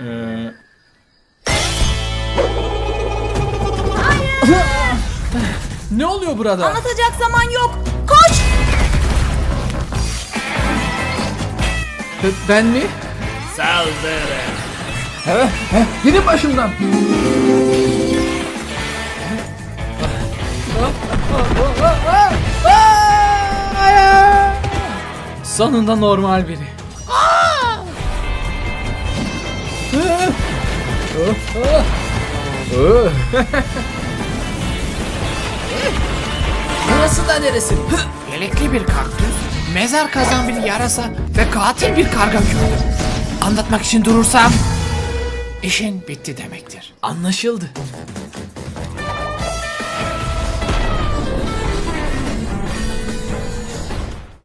Ee, ne oluyor burada? Anlatacak zaman yok. Koş! Ben mi? Saldırı. Gidin başımdan. Sonunda normal biri. Burası da neresi? Yelekli bir kaktüs, mezar kazan bir yarasa ve katil bir karga gördüm. Anlatmak için durursam işin bitti demektir. Anlaşıldı.